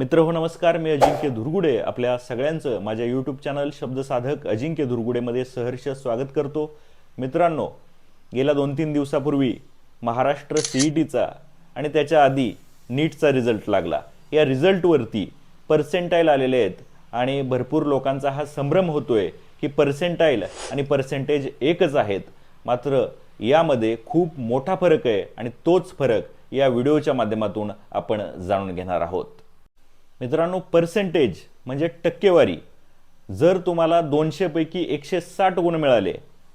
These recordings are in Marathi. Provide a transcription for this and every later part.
मित्र हो नमस्कार. मी अजिंक्य धुरगुडे आपल्या सगळ्यांचं माझ्या यूट्यूब चॅनल शब्दसाधक अजिंक्य धुरगुडेमध्ये सहर्ष स्वागत करतो. मित्रांनो गेल्या दोन तीन दिवसापूर्वी महाराष्ट्र सी ई टीचा आणि त्याच्या आधी नीटचा रिझल्ट लागला. या रिझल्टवरती पर्सेंटाईल आलेले आहेत आणि भरपूर लोकांचा हा संभ्रम होतोय की पर्सेंटाईल आणि पर्सेंटेज एकच आहेत. मात्र यामध्ये खूप मोठा फरक आहे आणि तोच फरक या व्हिडिओच्या माध्यमातून आपण जाणून घेणार आहोत. मित्रांनो पर्सेंटेज म्हणजे टक्केवारी. जर तुम्हाला दोनशेपैकी एकशे साठ गुण मिळाले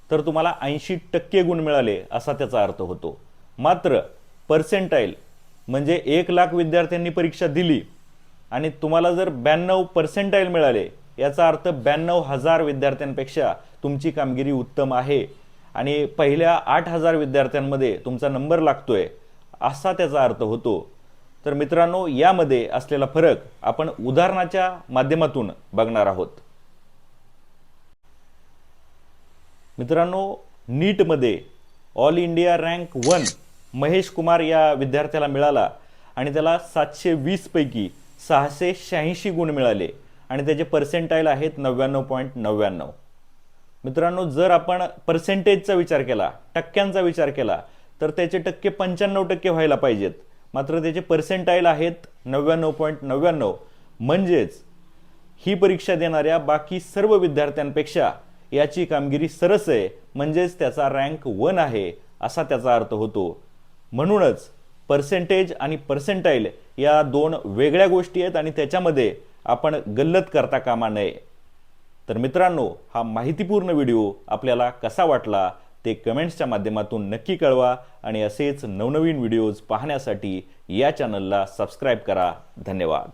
तर तुम्हाला ऐंशी टक्के गुण मिळाले असा त्याचा अर्थ होतो. मात्र पर्सेंटाईल म्हणजे एक लाख विद्यार्थ्यांनी परीक्षा दिली आणि तुम्हाला जर ब्याण्णव पर्सेंटाईल मिळाले याचा अर्थ ब्याण्णव हजार विद्यार्थ्यांपेक्षा तुमची कामगिरी उत्तम आहे आणि पहिल्या आठ हजार विद्यार्थ्यांमध्ये तुमचा नंबर लागतोय असा त्याचा अर्थ होतो. तर मित्रांनो यामध्ये असलेला फरक आपण उदाहरणाच्या माध्यमातून बघणार आहोत. मित्रांनो नीटमध्ये all India rank one Mahesh Kumar या विद्यार्थ्याला मिळाला आणि त्याला सातशे वीस पैकी सहाशे शहाऐंशी गुण मिळाले आणि त्याचे पर्सेंटाईल आहेत नव्याण्णव पॉईंट नव्याण्णव. मित्रांनो जर आपण पर्सेंटेजचा विचार केला टक्क्यांचा विचार केला तर त्याचे टक्के पंच्याण्णव टक्के व्हायला पाहिजेत. मात्र त्याचे पर्सेंटाईल आहेत नव्याण्णव पॉईंट नव्याण्णव. म्हणजेच ही परीक्षा देणाऱ्या बाकी सर्व विद्यार्थ्यांपेक्षा याची कामगिरी सरस आहे. म्हणजेच त्याचा रँक वन आहे असा त्याचा अर्थ होतो. म्हणूनच पर्सेंटेज आणि पर्सेंटाईल या दोन वेगळ्या गोष्टी आहेत आणि त्याच्यामध्ये आपण गल्लत करता कामा नये. तर मित्रांनो हा माहितीपूर्ण व्हिडिओ आपल्याला कसा वाटला? ते कमेंट्सच्या माध्यमातून नक्की कळवा आणि असेच नवनवीन व्हिडिओज पाहण्यासाठी या चॅनलला सबस्क्राईब करा. धन्यवाद.